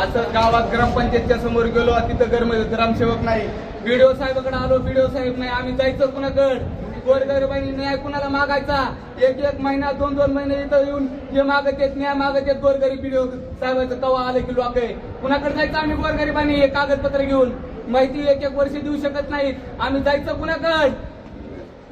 असं गावात ग्रामपंचायतच्या समोर गेलो तिथं गरम म्हणजे ग्रामसेवक नाही. व्हिडिओ साहेबाकडे आलो व्हिडिओ साहेब नाही. आम्ही जायचं कुणाकड? गोरगरिबांनी न्याय कुणाला मागायचा? एक एक महिना दोन दोन महिने इथं येऊन जे मागत येत न्याय मागत येत गोरगरीब व्हिडिओ साहेबाचं कवा आलं की लोक? कुणाकडे जायचं आम्ही गोरगरिबांनी? हे कागदपत्र घेऊन. माहिती एक एक वर्ष देऊ शकत नाहीत. आम्ही जायचं कुणाकड?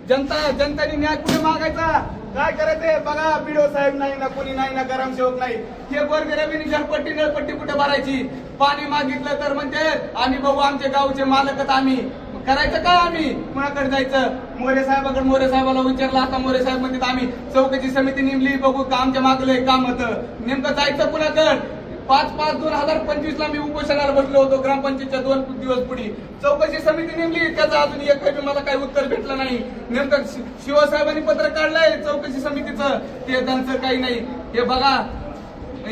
जनता जनताने न्याय कुठे मागायचा? काय करायचंय बघा बीडो साहेब नाही ना कुणी नाही ना गरम सेवक नाही. हे गोरगरिबांनी झडपट्टी नळपट्टी कुठे भरायची? पाणी मागितलं तर म्हणते आम्ही बघू आमचे गावचे मालकच आम्ही. करायचं काय आम्ही? कुणाकडे जायचं? मोरे साहेबाकडे मोरे साहेबाला विचारलं आता मोरे साहेब म्हणतात आम्ही चौकशी समिती नेमली बघू कामच्या आमच्या काम होतं. नेमकं जायचं कुणाकडे? पाच पाच दोन हजार पंचवीस ला मी उपोषणाला बसलो होतो ग्रामपंचायतच्या दोन दिवस पुढे. चौकशी समिती नेमली त्याचं अजून एक काही मला काही उत्तर भेटलं नाही. नेमकं शिवसाहेबांनी पत्र काढलंय चौकशी समितीचं ते त्यांचं काही नाही. हे बघा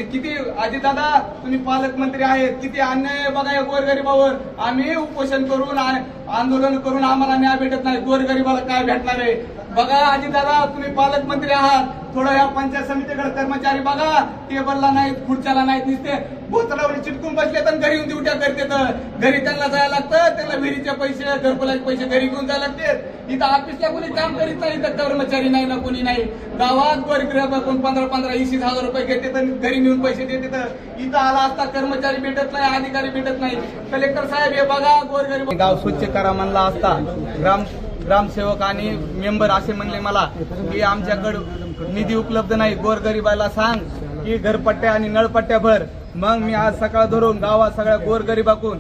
किती आजी दादा तुम्ही पालकमंत्री आहेत किती अन्याय आहे बघा या गोरगरिबावर. आम्ही उपोषण करून आंदोलन करून आम्हाला न्याय भेटत नाही. गोरगरिबाला काय भेटणार आहे? बघा आजी दादा तुम्ही पालकमंत्री आहात. थोडं या पंचायत समितीकडे कर्मचारी बघा. टेबलला नाहीत खुर्च्याला नाहीत नुसते बोतलावर चिटकून बसले तर घरी येऊन ड्युट्या करते तर. घरी त्यांना जायला लागतं त्यांना विहिरीचे पैसे घरकुलाचे पैसे घरी घेऊन जायला लागतात इथं ऑफिसला कोणी काम करीत नाही इथं कर्मचारी नाही ना कोणी नाही. गावात गरीब कोण पंधरा पंधरा वीस हजार रुपये घेते तर घरी नेऊन पैसे देते तर. इथं आला असता कर्मचारी भेटत नाही अधिकारी भेटत नाही. कलेक्टर साहेब हे बघा गोरगरीब गाव स्वच्छ करा म्हणला असता. ग्राम ग्रामसेवक आणि मेंबर असे म्हणले मला की आमच्याकडे निधी उपलब्ध नाही. गोरगरीबाला सांग की घरपट्ट्या आणि नळपट्ट्या भर. मग मी आज सकाळ धरून गावात सगळ्या गोरगरिबाकून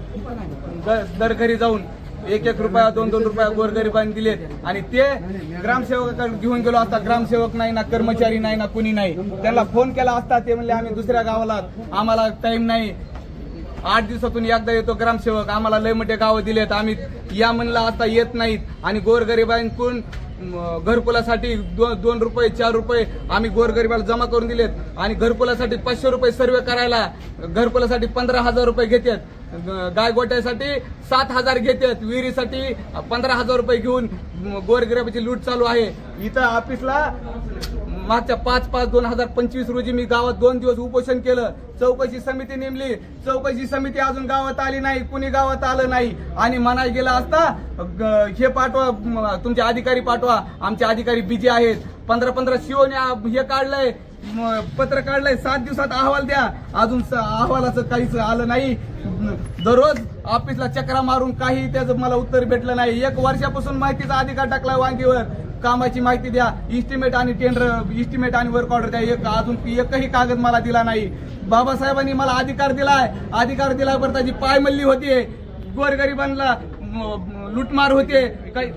दर घरी जाऊन एक एक रुपया दोन दोन रुपया गोरगरिबांनी दिलेत. आणि ते ग्रामसेवकाकडे घेऊन गेलो असता ग्रामसेवक नाही ना कर्मचारी नाही ना कुणी नाही. त्यांना फोन केला असता ते म्हणले आम्ही दुसऱ्या गावाला आम्हाला टाइम नाही. आठ दिवसातून एकदा येतो ग्रामसेवक आम्हाला लय मोठे गावं दिलेत. आम्ही या म्हणला असता येत नाहीत. आणि गोरगरिबांकडून घरकुलासाठी दो, दोन रुपये चार रुपये आम्ही गोरगरिबाला जमा करून दिलेत. आणि घरकुलासाठी पाचशे रुपये सर्वे करायला घरकुलासाठी पंधरा हजार रुपये घेतात. ग- गायगोट्यासाठी सात हजार घेतात. विहिरीसाठी पंधरा हजार रुपये घेऊन गोरगरिबाची लूट चालू आहे. इथं ऑफिसला मागच्या पाच पाच दोन हजार पंचवीस रोजी मी गावात दोन दिवस उपोषण केलं. चौकशी समिती नेमली. चौकशी समिती अजून गावात आली नाही कुणी गावात आलं नाही. आणि म्हणाय गेला असता ग- हे पाठवा तुमचे अधिकारी पाठवा. आमचे अधिकारी बिजी आहेत. पंधरा पंधरा शिवने हे काढलंय पत्र काढलंय. सात दिवसात अहवाल द्या. अजून स- अहवालाचं काहीच आलं नाही. दररोज ऑफिसला चक्रा मारून काही त्याचं मला उत्तर भेटलं नाही. एक वर्षापासून माहितीचा अधिकार टाकला वांगीवर. कामाची माहिती द्या. इस्टिमेट आणि टेंडर इस्टिमेट आणि वर्क ऑर्डर द्या. एक अजून एकही कागद मला दिला नाही. बाबासाहेबांनी मला अधिकार दिलाय. अधिकार दिल्यावर त्याची पायमल्ली होती गोरगरिबांना लुटमार होते काही